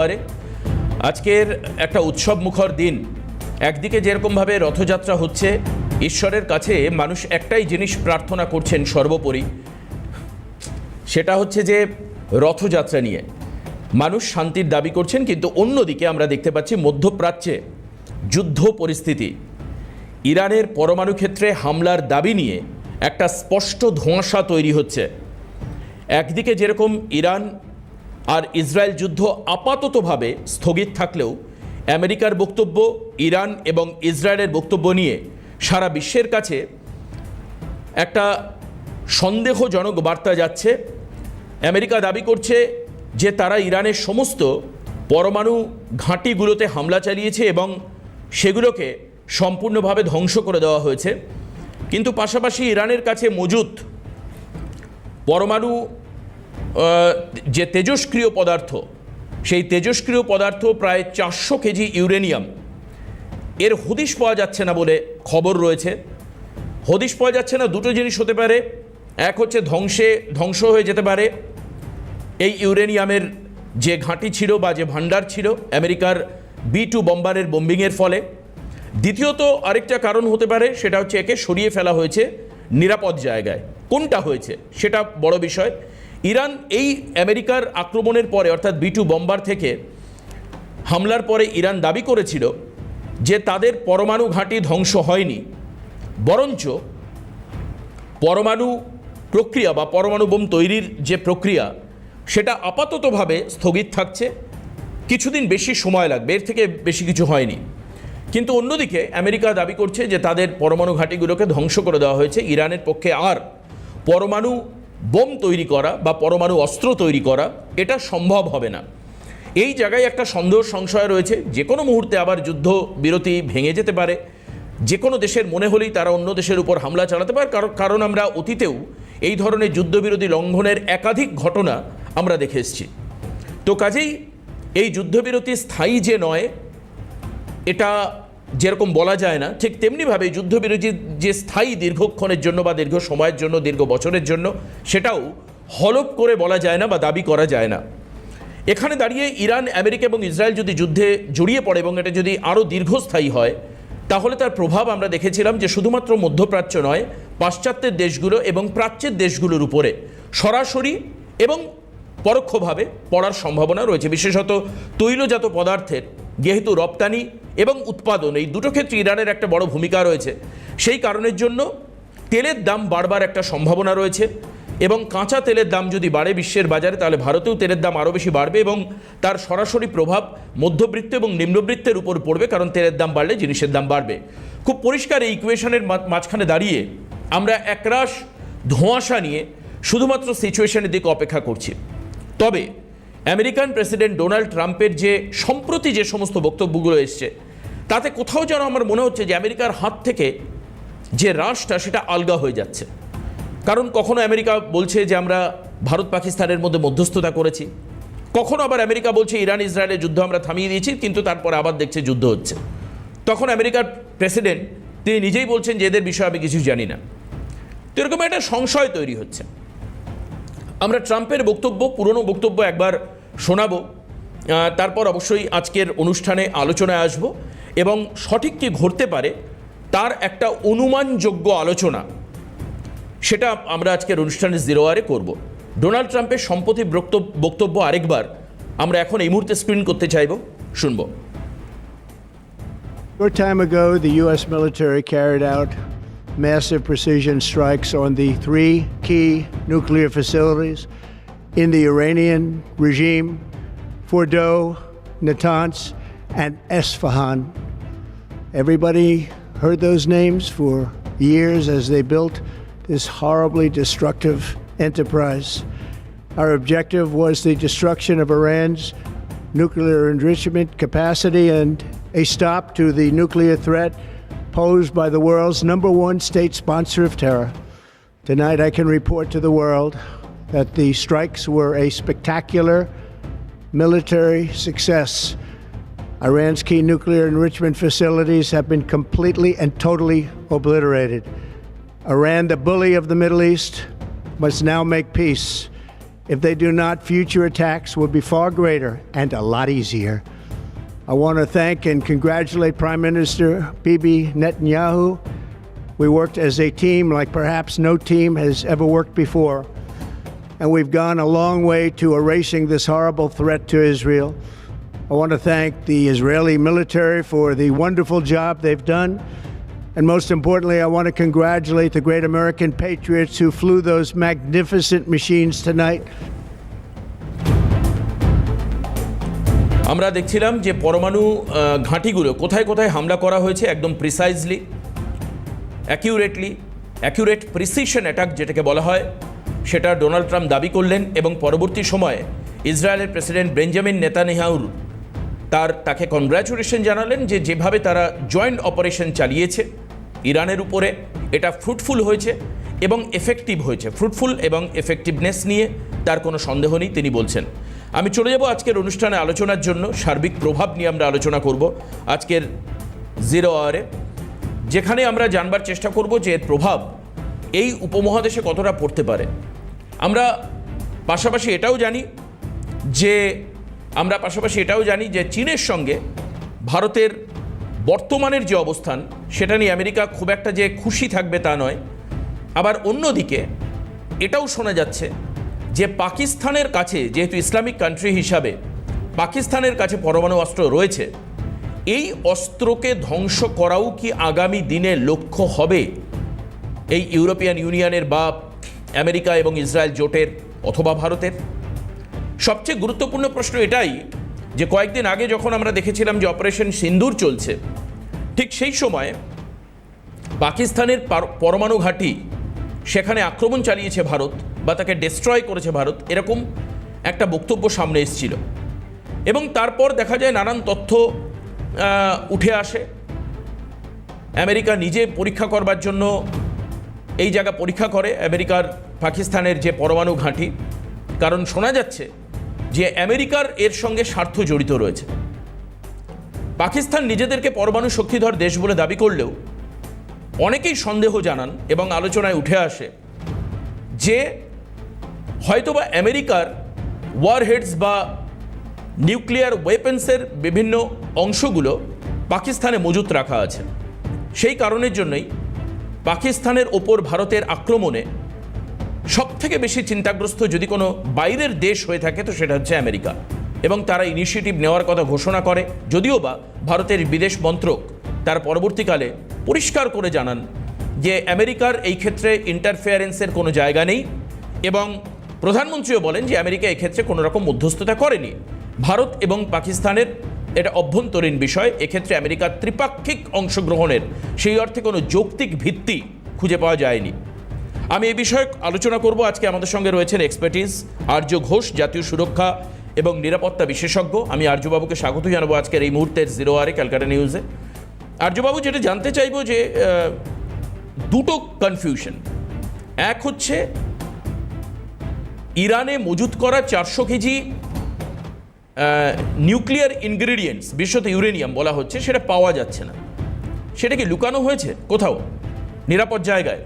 আরে আজকের একটা উৎসব মুখর দিন। একদিকে যেরকমভাবে রথযাত্রা হচ্ছে, ঈশ্বরের কাছে মানুষ একটাই জিনিস প্রার্থনা করছেন সর্বোপরি। সেটা হচ্ছে যে রথযাত্রা নিয়ে। মানুষ শান্তির দাবি করছেন, কিন্তু অন্যদিকে আমরা দেখতে পাচ্ছি মধ্যপ্রাচ্যে যুদ্ধ পরিস্থিতি। ইরানের পরমাণু ক্ষেত্রে হামলার দাবি নিয়ে একটা স্পষ্ট ধোঁয়াশা তৈরি হচ্ছে। একদিকে যেরকম ইরান আর ইসরায়েল যুদ্ধ আপাততভাবে স্থগিত থাকলেও আমেরিকার বক্তব্য, ইরান এবং ইসরায়েলের বক্তব্য নিয়ে সারা বিশ্বের কাছে একটা সন্দেহজনক বার্তা যাচ্ছে। আমেরিকা দাবি করছে যে তারা ইরানের সমস্ত পরমাণু ঘাঁটিগুলোতে হামলা চালিয়েছে এবং সেগুলোকে সম্পূর্ণভাবে ধ্বংস করে দেওয়া হয়েছে। কিন্তু পাশাপাশি ইরানের কাছে মজুত পরমাণু যে তেজস্ক্রিয় পদার্থ, সেই তেজস্ক্রিয় পদার্থ প্রায় চারশো কেজি ইউরেনিয়াম। এর হদিশ পাওয়া যাচ্ছে না বলে খবর রয়েছে। হদিশ পাওয়া যাচ্ছে না, দুটো জিনিস হতে পারে। এক হচ্ছে ধ্বংসে, ধ্বংস হয়ে যেতে পারে। এই ইউরেনিয়ামের যে ঘাঁটি ছিল বা যে ভাণ্ডার ছিল, আমেরিকার বি টু বম্বারের বোম্বিংয়ের ফলে। দ্বিতীয়ত আরেকটা কারণ হতে পারে, সেটা হচ্ছে একে সরিয়ে ফেলা হয়েছে নিরাপদ জায়গায়। কোনটা হয়েছে, সেটা বড় বিষয়। ইরান এই আমেরিকার আক্রমণের পরে, অর্থাৎ বি টু বম্বার থেকে হামলার পরে ইরান দাবি করেছিল যে তাদের পরমাণু ঘাঁটি ধ্বংস হয়নি। বরঞ্চ পরমাণু প্রক্রিয়া বা পরমাণু বোম তৈরির যে প্রক্রিয়া, সেটা আপাততভাবে স্থগিত থাকছে। কিছুদিন বেশি সময় লাগবে, এর থেকে বেশি কিছু হয়নি। কিন্তু অন্যদিকে আমেরিকা দাবি করছে যে তাদের পরমাণু ঘাঁটিগুলোকে ধ্বংস করে দেওয়া হয়েছে। ইরানের পক্ষে আর পরমাণু বোম তৈরি করা বা পরমাণু অস্ত্র তৈরি করা, এটা সম্ভব হবে না। এই জায়গায় একটা সন্দেহ সংশয় রয়েছে, যে কোনো মুহূর্তে আবার যুদ্ধ বিরতি ভেঙে যেতে পারে। যে কোনো দেশের মনে হলেই তারা অন্য দেশের উপর হামলা চালাতে পারে, কারণ আমরা অতীতেও এই ধরনের যুদ্ধবিরোধী লঙ্ঘনের একাধিক ঘটনা আমরা দেখে এসেছি। তো কাজেই এই যুদ্ধবিরতি স্থায়ী যে নয়, এটা যেরকম বলা যায় না, ঠিক তেমনিভাবে যুদ্ধবিরতি যে স্থায়ী দীর্ঘক্ষণের জন্য বা দীর্ঘ সময়ের জন্য, দীর্ঘ বছরের জন্য, সেটাও হলপ করে বলা যায় না বা দাবি করা যায় না। এখানে দাঁড়িয়ে ইরান, আমেরিকা এবং ইসরায়েল যদি যুদ্ধে জড়িয়ে পড়ে এবং এটা যদি আরও দীর্ঘস্থায়ী হয়, তাহলে তার প্রভাব আমরা দেখেছিলাম যে শুধুমাত্র মধ্যপ্রাচ্য নয়, পাশ্চাত্যের দেশগুলো এবং প্রাচ্যের দেশগুলোর উপরে সরাসরি এবং পরোক্ষভাবে পড়ার সম্ভাবনা রয়েছে। বিশেষত তৈলজাত পদার্থের, যেহেতু রপ্তানি এবং উৎপাদন, এই দুটো ক্ষেত্রে ইরানের একটা বড় ভূমিকা রয়েছে। সেই কারণের জন্য তেলের দাম বাড়বার একটা সম্ভাবনা রয়েছে এবং কাঁচা তেলের দাম যদি বাড়ে বিশ্বের বাজারে, তাহলে ভারতেও তেলের দাম আরও বেশি বাড়বে এবং তার সরাসরি প্রভাব মধ্যবৃত্ত এবং নিম্নবৃত্তের উপর পড়বে, কারণ তেলের দাম বাড়লে জিনিসের দাম বাড়বে। খুব পরিষ্কার এই ইকুয়েশনের মাঝখানে দাঁড়িয়ে আমরা একরাশ ধোঁয়াশা নিয়ে শুধুমাত্র সিচুয়েশনের দিকে অপেক্ষা করছি। তবে আমেরিকান প্রেসিডেন্ট ডোনাল্ড ট্রাম্পের যে সম্প্রতি যে সমস্ত বক্তব্যগুলো এসছে তাতে কোথাও যেন আমার মনে হচ্ছে যে আমেরিকার হাত থেকে যে রাশটা, সেটা আলগা হয়ে যাচ্ছে। কারণ কখনো আমেরিকা বলছে যে আমরা ভারত পাকিস্তানের মধ্যে মধ্যস্থতা করেছি। কখনো আবার আমেরিকা বলছে ইরান, ইসরায়েলের যুদ্ধ আমরা থামিয়ে দিয়েছি, কিন্তু তারপর আবার দেখছে যুদ্ধ হচ্ছে। তখন আমেরিকার প্রেসিডেন্ট, তিনি নিজেই বলছেন যে এদের বিষয়ে আমি কিছু জানি না। তো এরকম একটা সংশয় তৈরি হচ্ছে। আমরা ট্রাম্পের বক্তব্য, পুরনো বক্তব্য একবার শোনাবো। তারপর অবশ্যই আজকের অনুষ্ঠানে আলোচনায় আসব এবং সঠিক কি ঘটতে পারে তার একটা অনুমানযোগ্য আলোচনা সেটা আমরা আজকের অনুষ্ঠানে জিরো আরে করব ডোনাল্ড ট্রাম্পের সম্প্রতি বক্তব্য আরেকবার আমরা এখন এই মুহূর্তে স্ক্রিন করতে চাইব শুনব Short time ago, the U.S. military carried out massive precision strikes on the three key nuclear facilities in the Iranian regime Fordow, Natanz, and Esfahan. Everybody heard those names for years as they built this horribly destructive enterprise. Our objective was the destruction of Iran's nuclear enrichment capacity and a stop to the nuclear threat posed by the world's number one state sponsor of terror. Tonight, I can report to the world that the strikes were a spectacular military success. Iran's key nuclear enrichment facilities have been completely and totally obliterated. Iran, the bully of the Middle East, must now make peace. If they do not, future attacks will be far greater and a lot easier. I want to thank and congratulate Prime Minister Bibi Netanyahu. We worked as a team like perhaps no team has ever worked before. And we've gone a long way to erasing this horrible threat to Israel. I want to thank the Israeli military for the wonderful job they've done. And most importantly, I want to congratulate the great American patriots who flew those magnificent machines tonight. আমরা দেখছিলাম যে পরমাণু ঘাঁটিগুলো কোথায় কোথায় হামলা করা হয়েছে একদম precisely accurately accurate precision attack যেটাকে বলা হয় সেটা ডোনাল্ড ট্রাম্প দাবি করলেন এবং পরবর্তী সময়ে ইসরায়েলের প্রেসিডেন্ট বেঞ্জামিন নেতানিয়াহুর তার তাকে কনগ্র্যাচুলেশন জানালেন যে যেভাবে তারা জয়েন্ট অপারেশন চালিয়েছে, ইরানের উপরে এটা ফ্রুটফুল হয়েছে এবং এফেক্টিভ হয়েছে। ফ্রুটফুল এবং এফেক্টিভনেস নিয়ে তার কোনো সন্দেহ নেই, তিনি বলছেন। আমি চলে যাব আজকের অনুষ্ঠানে আলোচনার জন্য, সার্বিক প্রভাব নিয়ে আমরা আলোচনা করব আজকের জিরো আওয়ারে যেখানে আমরা জানবার চেষ্টা করব যে এর প্রভাব এই উপমহাদেশে কতটা পড়তে পারে? আমরা পাশাপাশি এটাও জানি যে, আমরা পাশাপাশি এটাও জানি যে চীনের সঙ্গে ভারতের বর্তমানের যে অবস্থান, সেটা নিয়ে আমেরিকা খুব একটা যে খুশি থাকবে তা নয়। আবার অন্যদিকে, এটাও শোনা যাচ্ছে যে পাকিস্তানের কাছে, যেহেতু ইসলামিক কান্ট্রি হিসাবে পাকিস্তানের কাছে পরমাণু অস্ত্র রয়েছে, এই অস্ত্রকে ধ্বংস করাও কি আগামী দিনে লক্ষ্য হবে? এই ইউরোপিয়ান ইউনিয়নের বা আমেরিকা এবং ইসরায়েল জোটের অথবা ভারতের? সবচেয়ে গুরুত্বপূর্ণ প্রশ্ন এটাই যে কয়েকদিন আগে যখন আমরা দেখেছিলাম যে অপারেশন সিন্দুর চলছে, ঠিক সেই সময় পাকিস্তানের পরমাণু ঘাঁটি সেখানে আক্রমণ চালিয়েছে ভারত বা তাকে ডেস্ট্রয় করেছে ভারত এরকম একটা বক্তব্য সামনে এসেছিল। এবং তারপর দেখা যায় নানান তথ্য উঠে আসে। আমেরিকা নিজে পরীক্ষা করবার জন্য এই জায়গা পরীক্ষা করে আমেরিকার পাকিস্তানের যে পরমাণু ঘাঁটি। কারণ শোনা যাচ্ছে যে আমেরিকার এর সঙ্গে স্বার্থ জড়িত রয়েছে। পাকিস্তান নিজেদেরকে পরমাণু শক্তিধর দেশ বলে দাবি করলেও অনেকেই সন্দেহ জানান এবং আলোচনায় উঠে আসে যে হয়তোবা আমেরিকার ওয়ারহেডস বা নিউক্লিয়ার ওয়েপেন্সের বিভিন্ন অংশগুলো পাকিস্তানে মজুত রাখা আছে। সেই কারণের জন্যই পাকিস্তানের ওপর ভারতের আক্রমণে সব থেকে বেশি চিন্তাগ্রস্ত যদি কোনো বাইরের দেশ হয়ে থাকে, তো সেটা হচ্ছে আমেরিকা। এবং তারা ইনিশিয়েটিভ নেওয়ার কথা ঘোষণা করে, যদিও বা ভারতের বিদেশ মন্ত্রক তার পরবর্তীকালে পরিষ্কার করে জানান যে আমেরিকার এই ক্ষেত্রে ইন্টারফেয়ারেন্সের কোনো জায়গা নেই এবং প্রধানমন্ত্রীও বলেন যে আমেরিকা এক্ষেত্রে কোনো রকম মধ্যস্থতা করেনি। ভারত এবং পাকিস্তানের এটা অভ্যন্তরীণ বিষয়। এক্ষেত্রে আমেরিকার ত্রিপাক্ষিক অংশগ্রহণের সেই অর্থে কোনো যৌক্তিক ভিত্তি খুঁজে পাওয়া যায়নি। আমি এই বিষয়ে আলোচনা করব। আজকে আমাদের সঙ্গে রয়েছেন এক্সপার্টিস আর্য ঘোষ, জাতীয় সুরক্ষা এবং নিরাপত্তা বিশেষজ্ঞ। আমি আর্যবাবুকে স্বাগত জানাব আজকের এই মুহূর্তের জিরো আরে ক্যালকাটা নিউজে। আর্যবাবু যেটা জানতে চাইব যে দুটো কনফিউশন এক হচ্ছে, ইরানে মজুত করা চারশো কেজি নিউক্লিয়ার ইনগ্রিডিয়েন্টস বিশেষত ইউরেনিয়াম বলা হচ্ছে, সেটা পাওয়া যাচ্ছে না। সেটা কি লুকানো হয়েছে? কোথাও? নিরাপদ জায়গায়।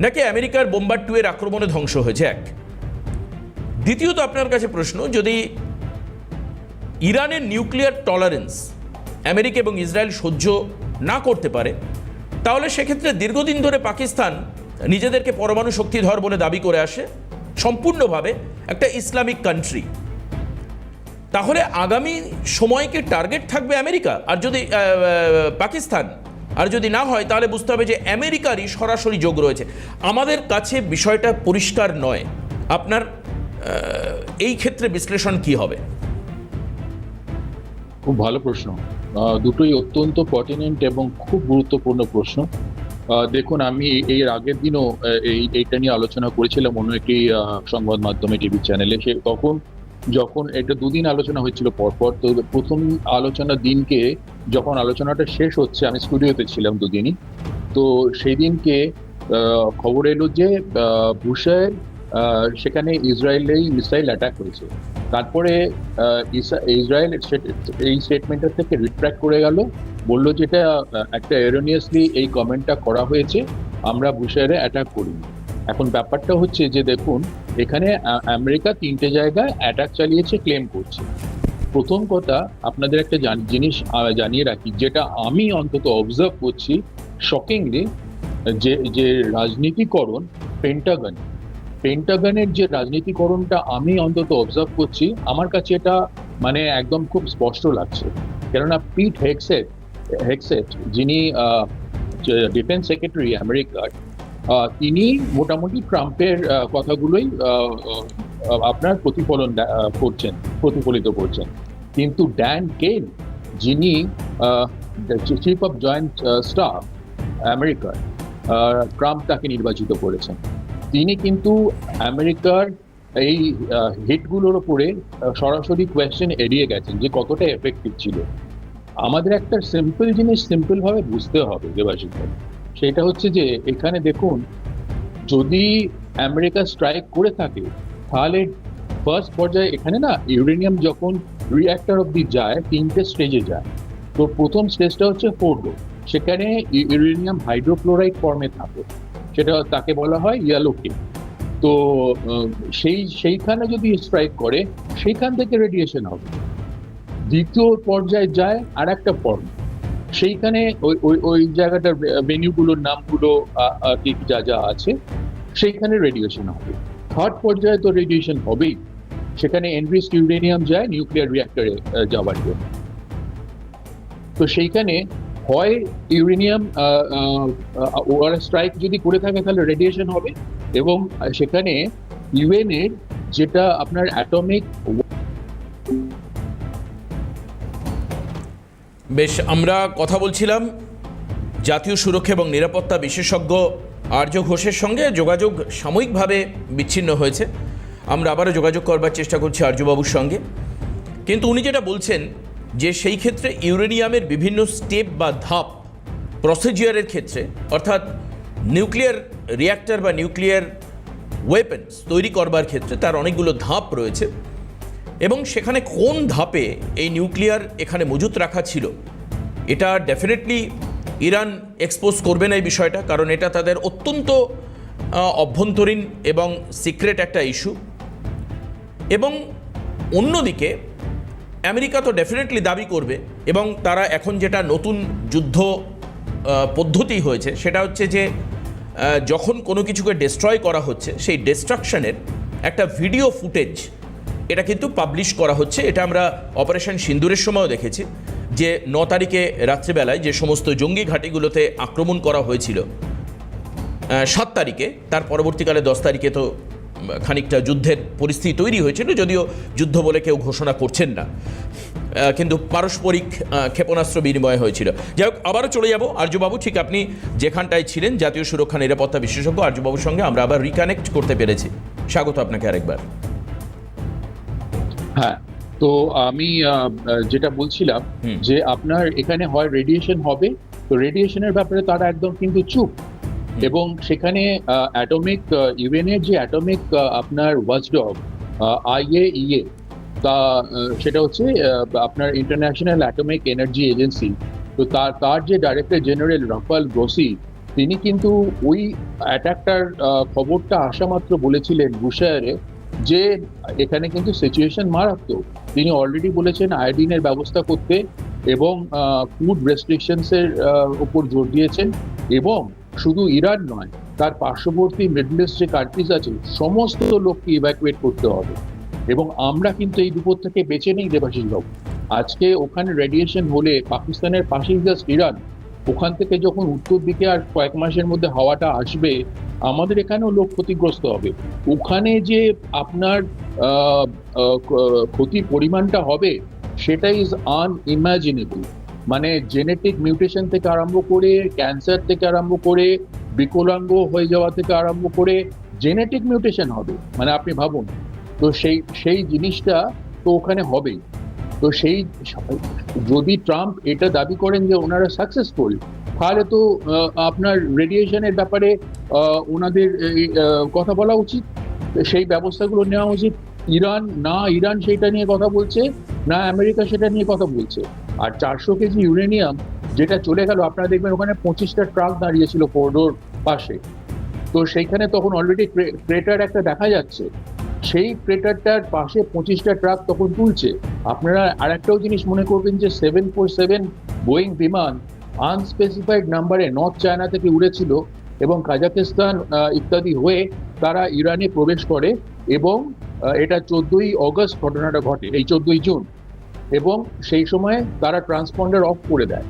নাকি আমেরিকার বোম্বার টু এর আক্রমণে ধ্বংস হয়েছে? এক। দ্বিতীয়ত আপনার কাছে প্রশ্ন, যদি ইরানের নিউক্লিয়ার টলারেন্স আমেরিকা এবং ইসরায়েল সহ্য না করতে পারে, তাহলে সেক্ষেত্রে দীর্ঘদিন ধরে পাকিস্তান নিজেদেরকে পরমাণু শক্তিধর বলে দাবি করে আসে, সম্পূর্ণভাবে একটা ইসলামিক কান্ট্রি তাহলে আগামী সময়কে টার্গেট থাকবে আমেরিকা। আর যদি পাকিস্তান, আর যদি না হয়, তাহলে বুঝতে হবে যে আমেরিকারই সরাসরি যোগ রয়েছে। আমাদের কাছে বিষয়টা পরিষ্কার নয়। আপনার এই ক্ষেত্রে বিশ্লেষণ কি হবে? খুব ভালো প্রশ্ন। দুটোই অত্যন্ত পর্টিনেন্ট এবং খুব গুরুত্বপূর্ণ প্রশ্ন। দেখুন, আমি এর আগের দিনও এই, এইটা নিয়ে আলোচনা করেছিলাম অন্য একটি সংবাদ মাধ্যমে, টিভি চ্যানেলে। সে তখন যখন এটা দুদিন আলোচনা হয়েছিল পরপর তো প্রথম আলোচনার দিনকে যখন আলোচনাটা শেষ হচ্ছে আমি স্টুডিওতে ছিলাম দুদিনই তো সেই দিনকে খবর এলো যে আহ, সেখানে ইসরায়েলেই মিসাইল অ্যাটাক হয়েছে তারপরে ইসরায়েল এই স্টেটমেন্টটা থেকে রিট্র্যাক্ট করে গেল বলল যেটা একটা এরোনিয়াসলি এই কমেন্টটা করা হয়েছে আমরা বুশেয়ারে অ্যাটাক করিনি। এখন ব্যাপারটা হচ্ছে যে দেখুন, এখানে আমেরিকা তিনটে জায়গায় অ্যাটাক চালিয়েছে ক্লেম করছে। প্রথম কথা, আপনাদের একটা জান- জিনিস জানিয়ে রাখি, যেটা আমি অন্তত অবজার্ভ করছি শকিংলি যে যে রাজনীতিকরণ পেন্টাগন পেন্টাগনের যে রাজনীতিকরণটা আমি অন্তত অবজার্ভ করছি, আমার কাছে এটা মানে একদম খুব স্পষ্ট লাগছে। কেননা পিট হেক্সেট হেক্সেট যিনি ডিফেন্স সেক্রেটারি আমেরিকার তিনি মোটামুটি ট্রাম্পের কথাগুলোই আপনার প্রতিফলন করছেন, প্রতিফলিত করছেন। কিন্তু ড্যান কেন যিনি চিফ অফ জয়েন্ট স্টাফ, আমেরিকার ট্রাম্প তাকে নির্বাচিত করেছেন। তিনি কিন্তু আমেরিকার এই হিটগুলোর ওপরে সরাসরি কোয়েশ্চেন এড়িয়ে গেছেন যে কতটা এফেক্টিভ ছিল। আমাদের একটা সিম্পল জিনিস সিম্পলভাবে বুঝতে হবে দেবাশিস ভাই। সেটা হচ্ছে যে, এখানে দেখুন, যদি আমেরিকা স্ট্রাইক করে থাকে, তাহলে ফার্স্ট পর্যায়ে এখানে না ইউরেনিয়াম যখন রিঅ্যাক্টর অব্দি যায়, তিনটে স্টেজে যায়। তো প্রথম স্টেজটা হচ্ছে ফোর্ডো সেখানে ইউরেনিয়াম হাইড্রোক্লোরাইড ফর্মে থাকে। সেটা তাকে বলা হয় ইয়েলো কে তো সেই, সেইখানে যদি স্ট্রাইক করে, সেইখান থেকে রেডিয়েশন হবে। দ্বিতীয় পর্যায়ে যায় আর একটা ফর্ম সেইখানে ওই ওই ওই জায়গাটার ভেনিউগুলোর নামগুলো যা যা আছে, সেইখানে রেডিয়েশন হবে। থার্ড পর্যায়ে তো রেডিয়েশন হবেই। সেখানে এনরিস্ট ইউরেনিয়াম যায় নিউক্লিয়ার রিঅ্যাক্টরে যাওয়ার জন্য। তো সেইখানে হয় ইউরেনিয়াম ওরা স্ট্রাইক যদি করে থাকে তাহলে রেডিয়েশন হবে এবং সেখানে ইউএন এর যেটা আপনার অ্যাটমিক বেশ, আমরা কথা বলছিলাম জাতীয় সুরক্ষা এবং নিরাপত্তা বিশেষজ্ঞ আর্য ঘোষের সঙ্গে যোগাযোগ সাময়িকভাবে বিচ্ছিন্ন হয়েছে। আমরা আবারও যোগাযোগ করবার চেষ্টা করছি আর্যবাবুর সঙ্গে। কিন্তু উনি যেটা বলছেন যে সেই ক্ষেত্রে ইউরেনিয়ামের বিভিন্ন স্টেপ বা ধাপ প্রসিজিয়ারের ক্ষেত্রে, অর্থাৎ নিউক্লিয়ার রিঅ্যাক্টর বা নিউক্লিয়ার ওয়েপেন্স তৈরি করবার ক্ষেত্রে তার অনেকগুলো ধাপ রয়েছে। এবং সেখানে কোন ধাপে এই নিউক্লিয়ার এখানে মজুত রাখা ছিল? এটা ডেফিনেটলি ইরান এক্সপোজ করবে না এই বিষয়টা, কারণ এটা তাদের অত্যন্ত অভ্যন্তরীণ এবং সিক্রেট একটা ইস্যু এবং অন্যদিকে, আমেরিকা তো ডেফিনেটলি দাবি করবে, এবং তারা এখন যেটা নতুন যুদ্ধ পদ্ধতি হয়েছে, সেটা হচ্ছে যে যখন কোনো কিছুকে ডিস্ট্রয় করা হচ্ছে, সেই ডিস্ট্রাকশনের একটা ভিডিও ফুটেজ এটা কিন্তু পাবলিশ করা হচ্ছে, এটা আমরা অপারেশন সিন্দুরের সময়ও দেখেছি, যে ন তারিখে রাত্রিবেলায় যে সমস্ত জঙ্গি ঘাঁটিগুলোতে আক্রমণ করা হয়েছিল সাত তারিখে, তার পরবর্তীকালে দশ তারিখে তো খানিকটা যুদ্ধের পরিস্থিতি তৈরি হয়েছিল, যদিও যুদ্ধ বলে কেউ ঘোষণা করছেন না কিন্তু পারস্পরিক ক্ষেপণাস্ত্র বিনিময় হয়েছিল। যাই হোক, আবারও চলে যাব। আর্যবাবু, ঠিক আপনি যেখানটায় ছিলেন, জাতীয় সুরক্ষা নিরাপত্তা বিশেষজ্ঞ আর্যবাবুর সঙ্গে আমরা আবার রিকানেক্ট করতে পেরেছি। স্বাগত আপনাকে আরেকবার। হ্যাঁ তো আমি যেটা বলছিলাম যে আপনার এখানে হয় রেডিয়েশন হবে তো রেডিয়েশনের ব্যাপারে তারা একদম কিন্তু চুপ। এবং সেখানে অ্যাটমিক ইউএনের যে অ্যাটমিক আপনার ওয়াচডগ আইএ ইএ তা সেটা হচ্ছে আপনার ইন্টারন্যাশনাল অ্যাটমিক এনার্জি এজেন্সি তো তার তার যে ডাইরেক্টর জেনারেল রাফাল গ্রোসি তিনি কিন্তু ওই অ্যাটাকটার খবরটা আসা মাত্র বলেছিলেন বুশায়ারে যে এখানে কিন্তু সিচুয়েশন মারাত্মক। তিনি অলরেডি বলেছেন আয়োডিনের ব্যবস্থা করতে এবং ফুড রেস্ট্রিকশনস এর আহ, উপর জোর দিয়েছেন এবং শুধু ইরান নয় তার পার্শ্ববর্তী মিডল ইস্ট যে কান্ট্রিজ আছে সমস্ত লোককে ইভ্যাকুয়েট করতে হবে। এবং আমরা কিন্তু এই বিপদ থেকে বেঁচে নেই দেবাশিস বাবু আজকে ওখানে রেডিয়েশন হলে পাকিস্তানের পাশেই জাস্ট ইরান ওখান থেকে যখন উত্তর দিকে আর কয়েক মাসের মধ্যে হাওয়াটা আসবে, আমাদের এখানেও লোক ক্ষতিগ্রস্ত হবে। ওখানে যে আপনার ক্ষতির পরিমাণটা হবে, সেটা ইজ আনইমাজিনেবল মানে জেনেটিক মিউটেশন থেকে আরম্ভ করে ক্যান্সার থেকে আরম্ভ করে, বিকলাঙ্গ হয়ে যাওয়া থেকে আরম্ভ করে জেনেটিক মিউটেশন হবে। মানে আপনি ভাবুন। তো সেই সেই জিনিসটা তো ওখানে হবেই। তো সেই যদি ট্রাম্প এটা দাবি করেন যে ওনারা সাকসেসফুল তাহলে তো আপনার রেডিয়েশনের ব্যাপারে ওনাদের কথা বলা উচিত। সেই ব্যবস্থাগুলো নেওয়া উচিত। ইরান, না ইরান সেটা নিয়ে কথা বলছে, না আমেরিকা সেটা নিয়ে কথা বলছে। আর চারশো কেজি ইউরেনিয়াম যেটা চলে গেল, আপনারা দেখবেন ওখানে পঁচিশটা ট্রাক দাঁড়িয়েছিল ফোর্ডোর পাশে। তো সেইখানে তখন অলরেডি ক্রেটার একটা দেখা যাচ্ছে। সেই ক্রেটারটার পাশে পঁচিশটা ট্রাক তখন তুলছে। আপনারা আর একটাও জিনিস মনে করবেন যে সেভেন ফোর সেভেন বোয়িং বিমান আনস্পেসিফাইড নাম্বারে নর্থ চায়না থেকে উড়েছিল এবং কাজাকিস্তান ইত্যাদি হয়ে তারা ইরানে প্রবেশ করে এবং এটা চোদ্দই অগস্ট ঘটনাটা ঘটে, এই চোদ্দই জুন। এবং সেই সময় তারা ট্রান্সপন্ডার অফ করে দেয়।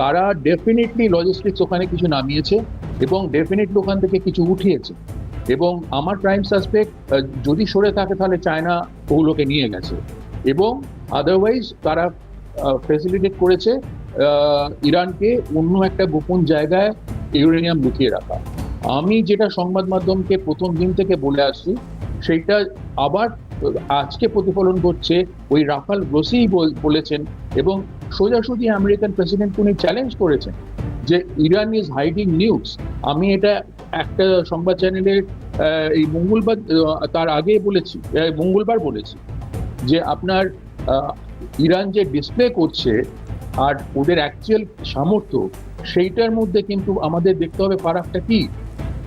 তারা ডেফিনেটলি লজিস্টিক্স ওখানে কিছু নামিয়েছে এবং ডেফিনেটলি ওখান থেকে কিছু উঠিয়েছে। এবং আমার প্রাইম সাসপেক্ট যদি সরে থাকে তাহলে চায়না ওগুলোকে নিয়ে গেছে। এবং আদারওয়াইজ তারা ফেসিলিটেট করেছে ইরানকে অন্য একটা গোপন জায়গায় ইউরেনিয়াম লুকিয়ে রাখা। আমি যেটা সংবাদ মাধ্যমকে প্রথম দিন থেকে বলে আসছি, সেইটা আবার আজকে প্রতিফলন করছে ওই রাফাল গ্রোসি বলেছেন এবং সোজাসুজি আমেরিকান প্রেসিডেন্ট উনি চ্যালেঞ্জ করেছেন যে ইরান ইজ হাইডিং নিউজ আমি এটা একটা সংবাদ চ্যানেলের আহ, এই মঙ্গলবার তার আগে বলেছি মঙ্গলবার বলেছি যে আপনার ইরান যে ডিসপ্লে করছে আর ওদের অ্যাকচুয়াল সামর্থ্য সেইটার মধ্যে কিন্তু আমাদের দেখতে হবে ফারাকটা কি?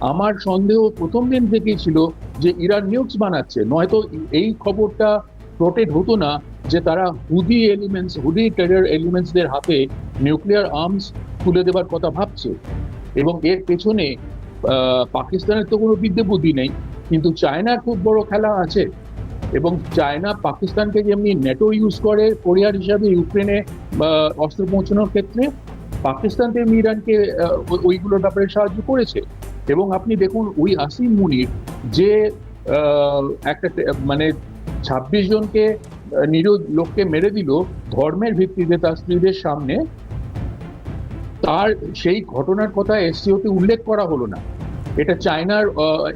আমার সন্দেহ প্রথম দিন থেকেই ছিল যে ইরান নিউজ বানাচ্ছে নয়তো এই খবরটা প্রোটেড হতো না যে তারা হুদি এলিমেন্টস হুদি টেরার এলিমেন্টসদের হাতে নিউক্লিয়ার আর্মস তুলে দেবার কথা ভাবছে। এবং এর পেছনে পাকিস্তানের তো কোনো বিদ্যে বুদ্ধি নেই, কিন্তু চায়নার খুব বড় খেলা আছে। এবং চায়না পাকিস্তানকে যেমনি নেটো ইউজ করে, কোরিয়ার হিসাবে ইউক্রেনে অস্ত্র পৌঁছানোর ক্ষেত্রে, পাকিস্তান তেমনি ইরানকে ওইগুলোর ব্যাপারে সাহায্য করেছে। এবং আপনি দেখুন, ওই আসিম মুনির যে একটা মানে ছাব্বিশ জনকে নিরীহ লোককে মেরে দিল, ধর্মের ভিত্তিতে তার স্ত্রীদের সামনে, তার সেই ঘটনার কথা এসসিওতে উল্লেখ করা হলো না। এটা চায়নার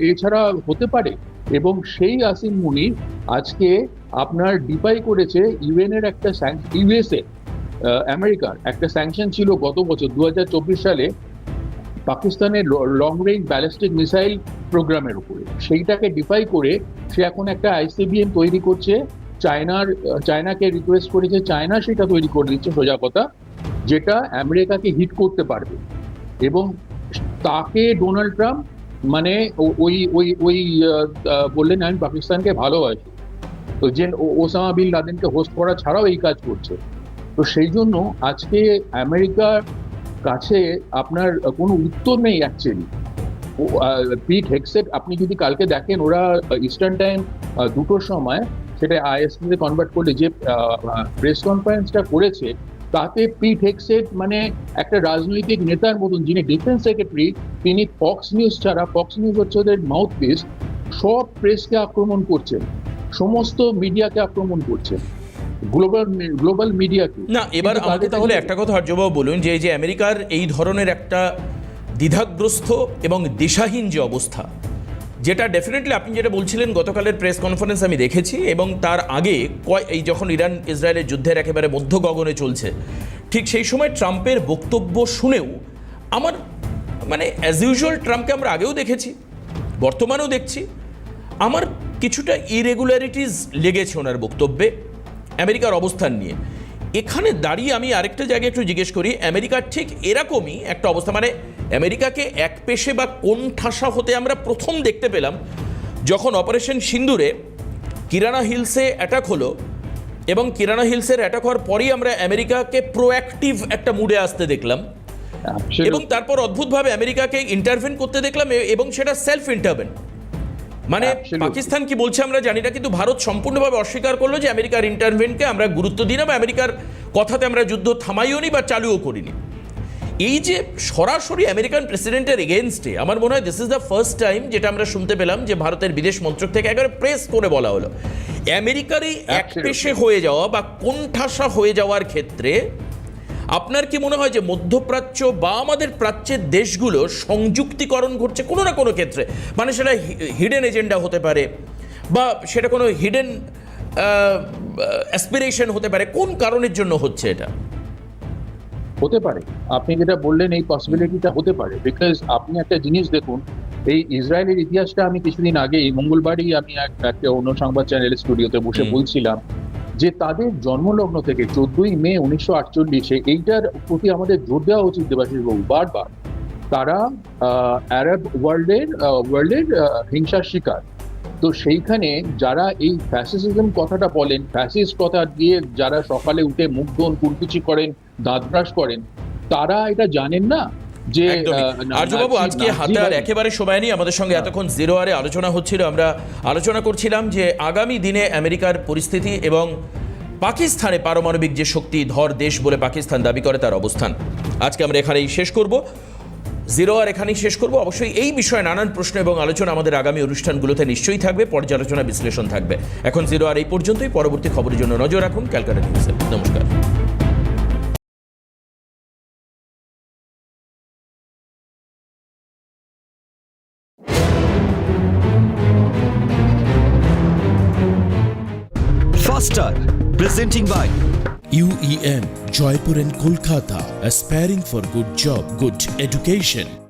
এছাড়া হতে পারে। এবং সেই আসিম মুনির আজকে আপনার ডিপাই করেছে ইউএন এর একটা ইউএসএ আমেরিকার একটা স্যাংশন ছিল গত বছর দু হাজার চব্বিশ সালে পাকিস্তানের লং রেঞ্জ ব্যালিস্টিক মিসাইল প্রোগ্রামের উপরে। সেইটাকে ডিফাই করে সে এখন একটা আইসিবিএম তৈরি করছে। চায়নার চায়নাকে রিকোয়েস্ট করেছে, চায়না সেটা তৈরি করে দিচ্ছে সোজা কথা, যেটা আমেরিকাকে হিট করতে পারবে। এবং তাকে ডোনাল্ড ট্রাম্প মানে ওই ওই ওই বললেন আমি পাকিস্তানকে ভালোবাসি। তো যে ওসামা বিন লাদেনকে হোস্ট করা ছাড়াও এই কাজ করছে। তো সেই জন্য আজকে আমেরিকার কাছে আপনার কোনো উত্তর নেই অ্যাকচুয়ালি পিট হেক্সেট আপনি যদি কালকে দেখেন ওরা ইস্টার্ন টাইম দুটোর সময় সেটা আইএসপিতে কনভার্ট করলে যে প্রেস কনফারেন্সটা করেছে তাতে পিট হেক্সেট মানে একটা রাজনৈতিক নেতার মতন যিনি ডিফেন্স সেক্রেটারি তিনি ফক্স নিউজ ছাড়া ফক্স নিউজ হচ্ছে ওদের মাউথ পিস সব প্রেসকে আক্রমণ করছেন সমস্ত মিডিয়াকে আক্রমণ করছেন গ্লোবাল গ্লোবাল মিডিয়াকে না এবার আমাকে তাহলে একটা কথা আর্যবাবু বলুন যে এই যে আমেরিকার এই ধরনের একটা দ্বিধাগ্রস্ত এবং দিশাহীন যে অবস্থা যেটা ডেফিনেটলি আপনি যেটা বলছিলেন, গতকালের প্রেস কনফারেন্স আমি দেখেছি এবং তার আগে কয় এই যখন ইরান, ইসরায়েলের যুদ্ধের একেবারে মধ্য গগনে চলছে, ঠিক সেই সময় ট্রাম্পের বক্তব্য শুনেও আমার মানে অ্যাজ ইউজুয়াল ট্রাম্পকে আমরা আগেও দেখেছি, বর্তমানেও দেখছি, আমার কিছুটা ইরেগুলারিটিস লেগেছে ওনার বক্তব্যে, আমেরিকার অবস্থান নিয়ে। এখানে দাঁড়িয়ে আমি আরেকটা জায়গায় একটু জিজ্ঞেস করি আমেরিকার ঠিক এরকমই একটা অবস্থা মানে আমেরিকাকে এক পেশে বা কোন ঠাসা হতে আমরা প্রথম দেখতে পেলাম যখন অপারেশন সিন্দুরে কিরানা হিলসে অ্যাটাক হলো এবং কিরানা হিলসের অ্যাটাক হওয়ার পরেই আমরা আমেরিকাকে প্রোঅ্যাক্টিভ একটা মুডে আসতে দেখলাম এবং তারপর অদ্ভুতভাবে আমেরিকাকে ইন্টারভেন করতে দেখলাম এবং সেটা সেলফ ইন্টারভেন মানে পাকিস্তান কি বলছে আমরা জানি না কিন্তু ভারত সম্পূর্ণভাবে অস্বীকার করল যে আমেরিকার ইন্টারভেনকে আমরা গুরুত্ব দিই না বা আমেরিকার কথাতে আমরা যুদ্ধ থামাইও নি বা চালুও করিনি এই যে সরাসরি আমেরিকান প্রেসিডেন্টের এগেনস্টে আমার মনে হয় this is the first time যেটা আমরা শুনতে পেলাম যে ভারতের বিদেশ মন্ত্রক থেকে একবারে প্রেস করে বলা হলো। আমেরিকার এই এক পেশে হয়ে যাওয়া বা কোণঠাসা হয়ে যাওয়ার ক্ষেত্রে আপনার কি মনে হয় যে মধ্যপ্রাচ্য বা আমাদের প্রাচ্যের দেশগুলো সংযুক্তিকরণ ঘটছে কোনো না কোনো ক্ষেত্রে? মানে সেটা হিডেন এজেন্ডা হতে পারে বা সেটা কোনো হিডেন অ্যাসপিরেশন হতে পারে। কোন কারণের জন্য হচ্ছে এটা? হতে পারে। আপনি যেটা বললেন এই পসিবিলিটিটা হতে পারে। বিকজ আপনি একটা জিনিস দেখুন এই ইসরায়েলের ইতিহাসটা আমি কিছুদিন আগে মঙ্গলবারই আমি এক- একটা অন্য সংবাদ চ্যানেল স্টুডিওতে বসে বলছিলাম যে তাদের জন্মলগ্ন থেকে চোদ্দই মে উনিশশো আটচল্লিশে এইটার প্রতি আমাদের জোর দেওয়া উচিত দেবাশিস বাবু, বারবার। তারা আরব ওয়ার্ল্ডের ওয়ার্ল্ডের হিংসার শিকার। তো সেইখানে যারা এই ফ্যাসিসিজম কথাটা বলেন ফ্যাসিস কথা দিয়ে যারা সকালে উঠে মুখ ধোন, কুলকুচি করেন, দাঁত ব্রাশ করেন, তারা এটা জানেন না? যে আর্যবাবু আজকে নাজি হাতে আর একেবারে সময় নেই। আমাদের সঙ্গে এতক্ষণ জিরো আরে আলোচনা হচ্ছিল। আমরা আলোচনা করছিলাম যে আগামী দিনে আমেরিকার পরিস্থিতি এবং পাকিস্তানে পারমাণবিক যে শক্তি ধর দেশ বলে পাকিস্তান দাবি করে তার অবস্থান। আজকে আমরা এখানেই শেষ করব। জিরো আর এখানেই শেষ করব। অবশ্যই এই বিষয়ে নানান প্রশ্ন এবং আলোচনা আমাদের আগামী অনুষ্ঠানগুলোতে নিশ্চয়ই থাকবে পর্যালোচনা বিশ্লেষণ থাকবে। এখন জিরো আর এই পর্যন্তই। পরবর্তী খবরের জন্য নজর রাখুন ক্যালকাটা নিউজে। নমস্কার। Faster, presenting by UEM Joypur and Kolkata, aspiring for good job, good education.